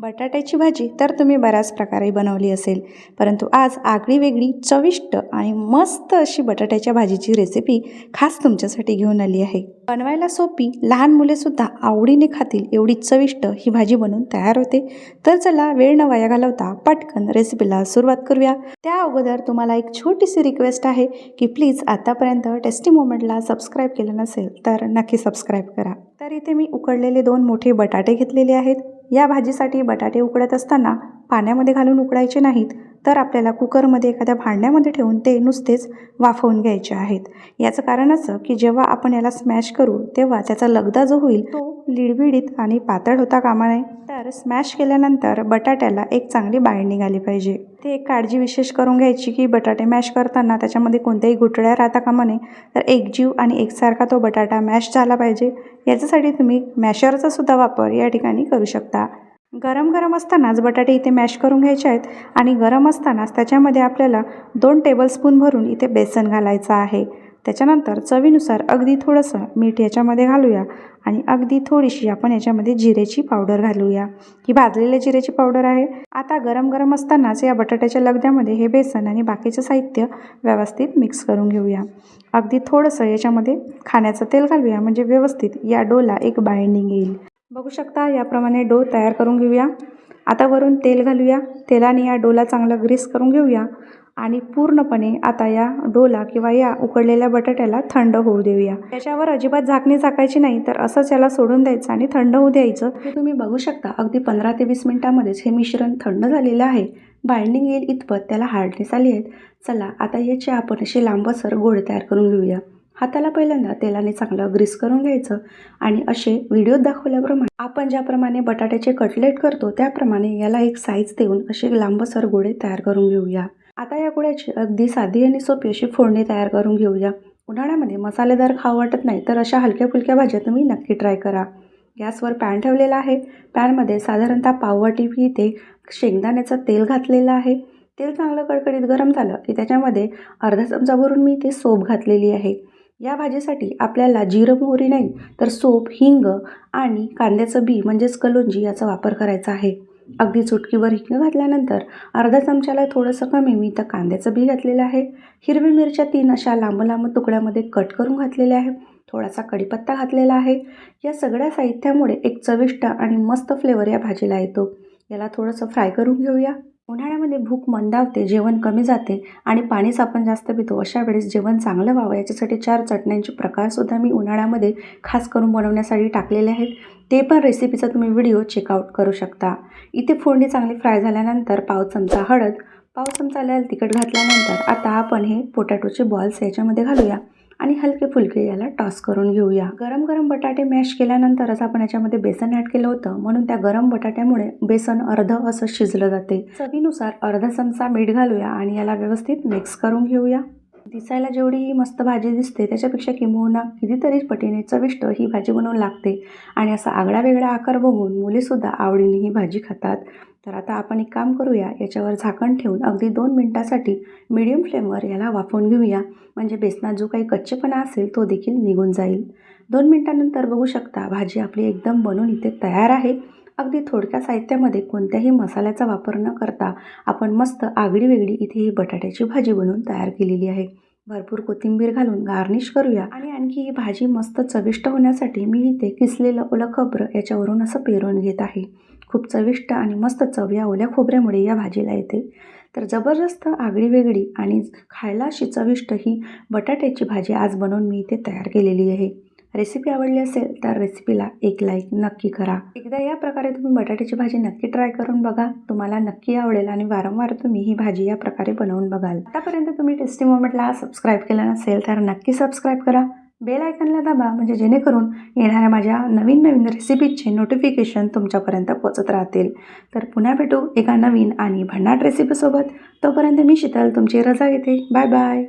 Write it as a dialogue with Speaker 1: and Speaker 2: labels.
Speaker 1: बटाट्याची भाजी तर तुम्ही बऱ्याच प्रकारे बनवली असेल. परंतु आज आगळी वेगळी चविष्ट आणि मस्त अशी बटाट्याच्या भाजीची रेसिपी खास तुमच्यासाठी घेऊन आली आहे. बनवायला सोपी लहान मुलेसुद्धा आवडीने खातील एवढी चविष्ट ही भाजी बनवून तयार होते. तर चला वेळ न वाया घालवता पटकन रेसिपीला सुरुवात करूया. त्या अगोदर तुम्हाला एक छोटीशी रिक्वेस्ट आहे की प्लीज आतापर्यंत टेस्टी मोमेंटला सबस्क्राईब केलं नसेल तर नक्की सबस्क्राईब करा. तर इथे मी उकडलेले दोन मोठे बटाटे घेतलेले आहेत. या भाजीसाठी बटाटे उकडत असताना पाण्यामध्ये घालून उकडायचे नाहीत तर आपल्याला कुकरमध्ये एखाद्या भांड्यामध्ये ठेवून ते नुसतेच वाफवून घ्यायचे आहेत. याचं कारण असं की जेव्हा आपण याला स्मॅश करू तेव्हा त्याचा लगदा जो होईल तो लिडबिडीत आणि पातळ होता कामा नये. तर स्मॅश केल्यानंतर बटाट्याला एक चांगली बाळ आली पाहिजे. ते एक काळजी विशेष करून घ्यायची की बटाटे मॅश करताना त्याच्यामध्ये कोणत्याही गुठळ्या राहता कामा नये. तर एकजीव आणि एकसारखा तो बटाटा मॅश झाला पाहिजे. याच्यासाठी तुम्ही मॅशरचा सुद्धा वापर या ठिकाणी करू शकता. गरम गरम असतानाच बटाटे इथे मॅश करून घ्यायचे आहेत आणि गरम असतानाच त्याच्यामध्ये आपल्याला दोन टेबलस्पून भरून इथे बेसन घालायचं आहे. त्याच्यानंतर चवीनुसार अगदी थोडंसं मीठ याच्यामध्ये घालूया आणि अगदी थोडीशी आपण याच्यामध्ये जिरेची पावडर घालूया. ही भाजलेल्या जिरेची पावडर आहे. आता गरम गरम असतानाच या बटाट्याच्या लगद्यामध्ये हे बेसन आणि बाकीचं साहित्य व्यवस्थित मिक्स करून घेऊया. अगदी थोडंसं याच्यामध्ये खाण्याचं तेल घालूया म्हणजे व्यवस्थित या डोला एक बाइंडिंग येईल. बघू शकता याप्रमाणे डो तयार करून घेऊया. आता वरून तेल घालूया. तेलाने या डोला चांगलं ग्रीस करून घेऊया. आणि पूर्णपणे आता या डोला किंवा या उकडलेल्या बटाट्याला थंड होऊ देऊया. त्याच्यावर अजिबात झाकणी झाकायची नाही तर असंच याला सोडून द्यायचं आणि थंड होऊ द्यायचं. हे तुम्ही बघू शकता अगदी पंधरा ते वीस मिनटामध्येच हे मिश्रण थंड झालेलं आहे. बाइंडिंग येईल इतपत त्याला हार्डनेस आली आहेत चला आता याचे आपण असे लांबसर गोळे तयार करून घेऊया. हाताला पहिल्यांदा तेलाने चांगलं ग्रीस करून घ्यायचं आणि असे व्हिडिओत दाखवल्याप्रमाणे आपण ज्याप्रमाणे बटाट्याचे कटलेट करतो त्याप्रमाणे याला एक साईज देऊन असे लांबसर गोळे तयार करून घेऊया. आता या गोळ्याची अगदी साधी आणि सोपी अशी फोडणी तयार करून घेऊया. उन्हाळ्यामध्ये मसालेदार खाऊ वाटत नाही तर अशा हलक्या फुलक्या भाज्या तुम्ही नक्की ट्राय करा. गॅसवर पॅन ठेवलेला आहे. पॅनमध्ये साधारणतः पाववाटी इथे शेंगदाण्याचं तेल घातलेलं आहे. तेल चांगलं कडकडीत गरम झालं की त्याच्यामध्ये अर्धा चमचा भरून मी इथे सोप घातलेली आहे. या भाजीसाठी आपल्याला जिरं मोहरी नाही तर सोप हिंग आणि कांद्याचं बी म्हणजेच कलोंजी याचा वापर करायचा आहे. अगदी चुटकीवर हिंग घातल्यानंतर अर्धा चमच्याला थोडंसं कमी मी तर कांद्याचं बी घातलेलं आहे. हिरवी मिरच्या तीन अशा लांब लांब तुकड्यामध्ये कट करून घातलेल्या आहे थोडासा कढीपत्ता घातलेला आहे. या सगळ्या साहित्यामुळे एक चविष्ट आणि मस्त फ्लेवर या भाजीला येतो. याला थोडंसं फ्राय करून घेऊया. उन्हाळ्यामध्ये भूक मंदावते जेवण कमी जाते आणि पाणीच आपण जास्त पितो अशा वेळेस जेवण चांगलं व्हावं याच्यासाठी चार चटण्यांचे प्रकारसुद्धा मी उन्हाळ्यामध्ये खास करून बनवण्यासाठी टाकलेले आहेत. ते पण रेसिपीचा तुम्ही व्हिडिओ चेकआउट करू शकता. इथे फोडणी चांगली फ्राय झाल्यानंतर पाव चमचा हळद पाव चमचा लाल तिखट घातल्यानंतर आता आपण हे पोटॅटोचे बॉल्स याच्यामध्ये घालूया. आणि हलके फुलके याला टॉस करून घेऊया. गरम गरम बटाटे मॅश केल्यानंतरच आपण याच्यामध्ये बेसन ॲड केलं होतं. म्हणून त्या गरम बटाट्यामुळे बेसन अर्ध असं शिजलं जाते. चवीनुसार अर्धा चमचा मीठ घालूया आणि याला व्यवस्थित मिक्स करून घेऊया. दिसायला जेवढी ही मस्त भाजी दिसते त्याच्यापेक्षा किंबहुना कितीतरी पटीने चविष्ट ही भाजी बनवून लागते. आणि असा आगळा वेगळा आकार बघून मुलेसुद्धा आवडीने ही भाजी खातात. तर आता आपण एक काम करूया याच्यावर झाकण ठेवून अगदी दोन मिनटासाठी मिडियम फ्लेमवर याला वाफवून घेऊया. म्हणजे बेसनात जो काही कच्चेपणा असेल तो देखील निघून जाईल. दोन मिनटानंतर बघू शकता भाजी आपली एकदम बनून इथे तयार आहे. अगदी थोडक्या साहित्यामध्ये कोणत्याही मसाल्याचा वापर न करता आपण मस्त आगळी वेगळी इथे ही बटाट्याची भाजी बनवून तयार केलेली आहे. भरपूर कोथिंबीर घालून गार्निश करूया आणि आणखी ही भाजी मस्त चविष्ट होण्यासाठी मी इथे किसलेलं ओलं खोबरं याच्यावरून असं पेरून घेत आहे. खूप चविष्ट आणि मस्त चव या ओल्या खोबऱ्यामुळे या भाजीला येते. तर जबरदस्त आगळी वेगळी आणि खायला अशी चविष्ट ही बटाट्याची भाजी आज बनवून मी इथे तयार केलेली आहे. रेसिपी आवडली असेल तर रेसिपीला एक लाईक नक्की करा. एकदा या प्रकारे तुम्ही बटाट्याची भाजी नक्की ट्राय करून बघा. तुम्हाला नक्की आवडेल आणि वारंवार तुम्ही ही भाजी या प्रकारे बनवून बघाल. आतापर्यंत तुम्ही टेस्टी मोमेंटला सबस्क्राईब केलं नसेल तर नक्की सबस्क्राईब करा. बेल आयकनला दाबा म्हणजे जेणेकरून येणाऱ्या माझ्या नवीन नवीन रेसिपीजचे नोटिफिकेशन तुमच्यापर्यंत पोचत राहतील. तर पुन्हा भेटू एका नवीन आणि भन्नाट रेसिपीसोबत तोपर्यंत मी शीतल तुमची रजा घेते बाय बाय